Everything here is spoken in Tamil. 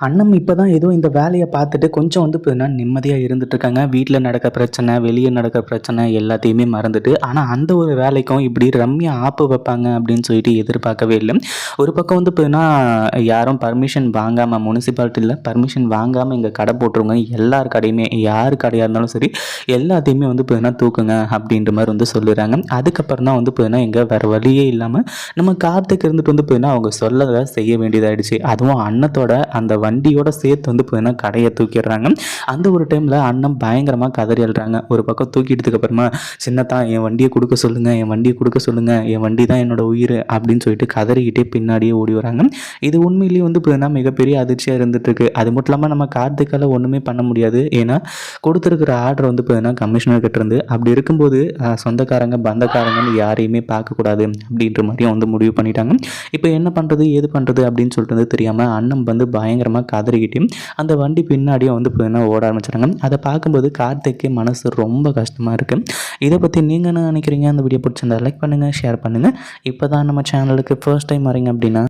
அண்ணம் இப்போ தான் ஏதோ இந்த வேலையை பார்த்துட்டு கொஞ்சம் வந்து பார்த்தீங்கன்னா நிம்மதியாக இருந்துட்டு இருக்காங்க வீட்டில் நடக்க பிரச்சனை வெளியே நடக்க பிரச்சனை எல்லாத்தையுமே மறந்துட்டு ஆனால் அந்த ஒரு வேலைக்கும் இப்படி ரம்யா ஆப்பு வைப்பாங்க அப்படின்னு சொல்லிட்டு எதிர்பார்க்கவே இல்லை. ஒரு பக்கம் வந்து பார்த்தீங்கன்னா யாரும் பர்மிஷன் வாங்காமல் முனிசிபாலிட்டியில் பர்மிஷன் வாங்காமல் இங்கே கடை போட்டுருங்க எல்லார் கடையுமே யார் கடையாக இருந்தாலும் சரி எல்லாத்தையுமே வந்து பார்த்தீங்கன்னா தூக்குங்க அப்படின்ற மாதிரி வந்து சொல்லிடுறாங்க. அதுக்கப்புறம் தான் வந்து பார்த்தீங்கன்னா எங்கே வேறு வழியே இல்லாமல் நம்ம காத்துக்கு இருந்துட்டு வந்து பார்த்தீங்கன்னா அவங்க சொல்லதை செய்ய வேண்டியதாகிடுச்சு அதுவும் அன்னத்தோட அந்த வண்டியோட சேர்த்து வந்து பார்த்தீங்கன்னா கடையை தூக்கிடுறாங்க. அந்த ஒரு டைமில் அண்ணன் பயங்கரமாக கதறி அழுறாங்க. ஒரு பக்கம் தூக்கிட்டதுக்கு அப்புறமா சின்னத்தான் என் வண்டியை கொடுக்க சொல்லுங்கள் என் வண்டியை கொடுக்க சொல்லுங்கள் என் வண்டி தான் என்னோட உயிர் அப்படின்னு சொல்லிட்டு கதறிக்கிட்டே பின்னாடியே ஓடி வராங்க. இது உண்மையிலேயே வந்து பார்த்தீங்கன்னா மிகப்பெரிய அதிர்ச்சியாக இருந்துட்டு இருக்கு அது மட்டும் இல்லாமல் நம்ம கார்த்திக்கால ஒன்றுமே பண்ண முடியாது. ஏன்னா கொடுத்துருக்கிற ஆர்டர் வந்து பார்த்தீங்கன்னா கமிஷனர்கிட்ட இருந்து அப்படி இருக்கும்போது சொந்தக்காரங்க பந்தக்காரங்கன்னு யாரையுமே பார்க்கக்கூடாது அப்படின்ற மாதிரியும் வந்து முடிவு பண்ணிட்டாங்க. இப்போ என்ன பண்ணுறது ஏது பண்ணுறது அப்படின்னு சொல்லிட்டு வந்து தெரியாமல் அண்ணன் வந்து பயங்கரமாக கதறிக்கிட்டு அந்த வண்டி பின்னாடியும் வந்து பார்த்தீங்கன்னா ஓட ஆரம்பிச்சிட்டாங்க அதை பார்க்கும்போது கார்த்திக்கு மனசு ரொம்ப கஷ்டமாக இருக்குது இதை பற்றி நீங்கள் என்ன நினைக்கிறீங்க? அந்த வீடியோ பிடிச்சிருந்தா லைக் பண்ணுங்கள் ஷேர் பண்ணுங்கள் இப்போ தான் நம்ம சேனலுக்கு ஃபர்ஸ்ட் டைம் வரீங்க அப்படின்னா